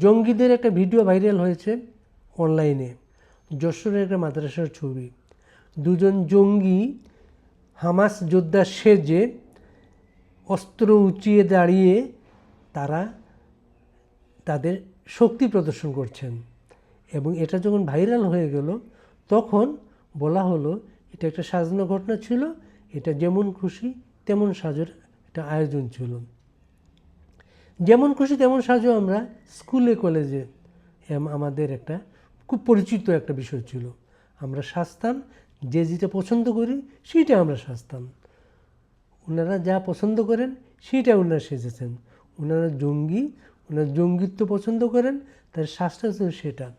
জঙ্গিদের একটা video viral হয়েছে অনলাইনে। যশোরের একটা মাদ্রাসার ছবি। দুজন জঙ্গি হামাস যোদ্ধা সেজে অস্ত্র উঁচিয়ে দাঁড়িয়ে তারা তাদের শক্তি প্রদর্শন করছেন এবং এটা যখন ভাইরাল হয়ে গেল, তখন বলা হলো, এটা একটা সাজানো ঘটনা ছিল, এটা যেমন খুশি, তেমন সাজের একটা আয়োজন ছিল। যেমন খুশি তেমন সাজো আমরা। স্কুলে, কলেজে আমাদের একটা খুব পরিচিত একটা বিষয় ছিল। আমরা সাজতাম, যে যেটা পছন্দ করি সেইটা আমরা সাজতাম। ওনারা যা পছন্দ করেন সেইটা ওনারা সেজেছেন। ওনারা জঙ্গি ওনারা জঙ্গিত্ব পছন্দ করেন, তার শ্বাসটা ছিল সেটা।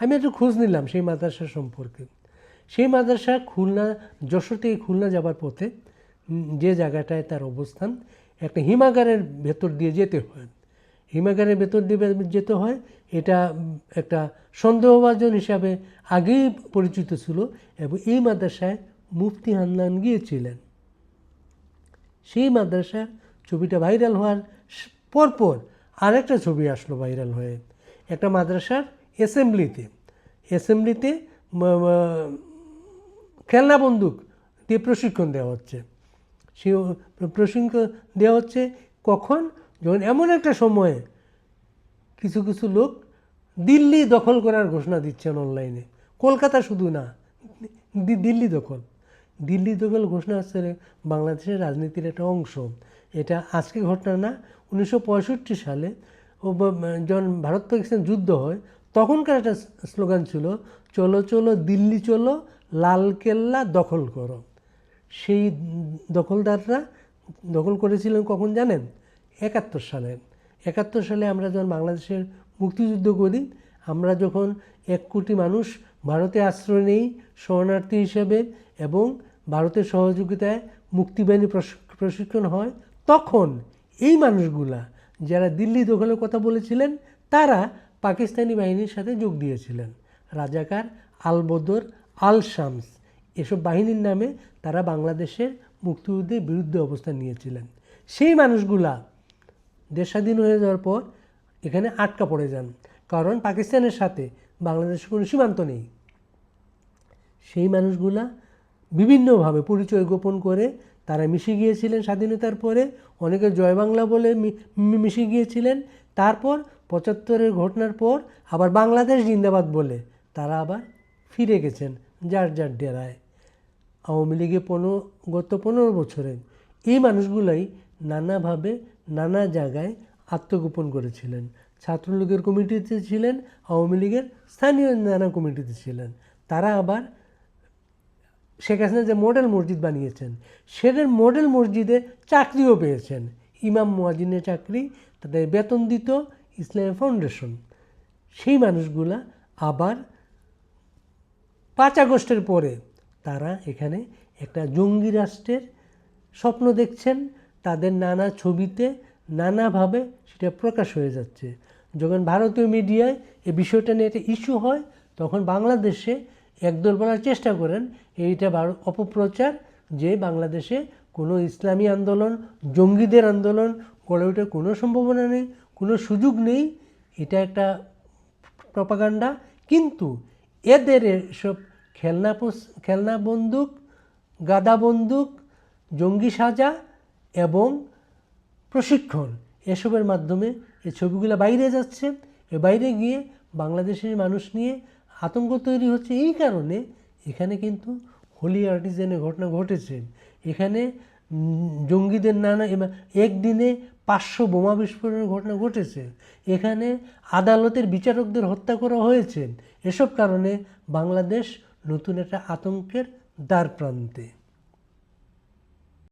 আমি একটু খোঁজ নিলাম সেই মাদ্রাসা সম্পর্কে। সেই মাদ্রাসা খুলনা, যশোর থেকে খুলনা যাবার পথে যে জায়গাটায় তার অবস্থান একটা হিমাগারের ভেতর দিয়ে যেতে হয়। হিমাগারের ভেতর দিয়ে যেতে হয়, এটা একটা সন্দেহভাজন হিসাবে আগেই পরিচিত ছিল এবং এই মাদ্রাসায় মুফতি হান্নান গিয়েছিলেন। সেই মাদ্রাসার ছবিটা ভাইরাল হওয়ার পরপর আরেকটা ছবি আসলো ভাইরাল হয়ে। একটা মাদ্রাসার অ্যাসেম্বলিতে। অ্যাসেম্বলিতে খেলনা বন্দুক দিয়ে প্রশিক্ষণ দেওয়া হচ্ছে। সে প্রশিক্ষণ দেওয়া হচ্ছে, কখন? যখন এমন একটা সময়ে কিছু কিছু লোক দিল্লি দখল করার ঘোষণা দিচ্ছেন অনলাইনে। কলকাতা শুধু না দিল্লি দখল। দিল্লি দখল ঘোষণা হচ্ছে বাংলাদেশের রাজনীতির একটা অংশ। এটা আজকে ঘটনা না, উনিশশো পঁয়ষট্টি সালে ও যখন ভারত পাকিস্তান যুদ্ধ হয়, তখনকার একটা স্লোগান ছিল, চলো চলো, দিল্লি চলো লালকেল্লা দখল করো। সেই দখলদাররা দখল করেছিলেন কখন জানেন? একাত্তর সালে। একাত্তর সালে আমরা যখন বাংলাদেশের মুক্তিযুদ্ধ করি, আমরা যখন এক কোটি মানুষ ভারতে আশ্রয় নেই শরণার্থী হিসেবে এবং ভারতের সহযোগিতায় মুক্তিবাহিনী প্রশিক- প্রশিক্ষণ হয়, তখন এই মানুষগুলা যারা দিল্লি দখলের কথা বলেছিলেন, তারা পাকিস্তানি বাহিনীর সাথে যোগ দিয়েছিলেন। রাজাকার আলবদর আল শামস। এসব বাহিনীর নামে তারা বাংলাদেশের মুক্তিযুদ্ধের বিরুদ্ধে অবস্থান নিয়েছিলেন। সেই মানুষগুলা দেশ স্বাধীন হয়ে যাওয়ার পর এখানে আটকা পড়ে যান। কারণ পাকিস্তানের সাথে বাংলাদেশের কোনো সীমান্ত নেই। সেই মানুষগুলা বিভিন্নভাবে পরিচয় গোপন করে তারা মিশে গিয়েছিলেন স্বাধীনতার পরে। অনেকে জয় বাংলা বলে মিশে গিয়েছিলেন। তারপর পঁচাত্তরের ঘটনার পর আবার বাংলাদেশ জিন্দাবাদ বলে তারা আবার ফিরে গেছেন যার যার ডেরায়। আওয়ামী লীগে পনেরো, গত পনেরো বছরে এই মানুষগুলাই নানাভাবে, নানা জায়গায় আত্মগোপন করেছিলেন। ছাত্রলীগের কমিটিতে ছিলেন, আওয়ামী লীগের স্থানীয় নানা কমিটিতে ছিলেন। তারা আবার শেখ হাসিনা যে মডেল মসজিদ বানিয়েছেন সেটার মডেল মসজিদে চাকরিও পেয়েছেন। ইমাম মোয়াজিনের চাকরি, তাদের বেতন দিত ইসলামী ফাউন্ডেশন সেই মানুষগুলা আবার পাঁচ আগস্টের পরে তারা এখানে একটা জঙ্গি রাষ্ট্রের স্বপ্ন দেখছেন, তাদের নানা ছবিতে নানাভাবে সেটা প্রকাশ হয়ে যাচ্ছে। যখন ভারতীয় মিডিয়ায় এই বিষয়টা নিয়ে একটা ইস্যু হয়, তখন বাংলাদেশে একদল বলার চেষ্টা করেন, এইটা অপপ্রচার যে বাংলাদেশে কোনো ইসলামী আন্দোলন, জঙ্গিদের আন্দোলন গড়ে ওঠার কোনো সম্ভাবনা নেই, কোনো সুযোগ নেই, এটা একটা প্রপাগান্ডা। কিন্তু এদের এসব খেলনা খেলনা বন্দুক, গাদা বন্দুক, জঙ্গি সাজা এবং প্রশিক্ষণ এসবের মাধ্যমে এই ছবিগুলো বাইরে যাচ্ছে। এ বাইরে গিয়ে বাংলাদেশের মানুষ নিয়ে আতঙ্ক তৈরি হচ্ছে। এই কারণে এখানে কিন্তু হোলি আর্টিজেনের ঘটনা ঘটেছে। এখানে জঙ্গিদের নানা একদিনে পাঁচশো বোমা বিস্ফোরণের ঘটনা ঘটেছে। এখানে আদালতের বিচারকদের হত্যা করা হয়েছে। এসব কারণে বাংলাদেশ নতুন একটা আতঙ্কের দ্বার প্রান্তে।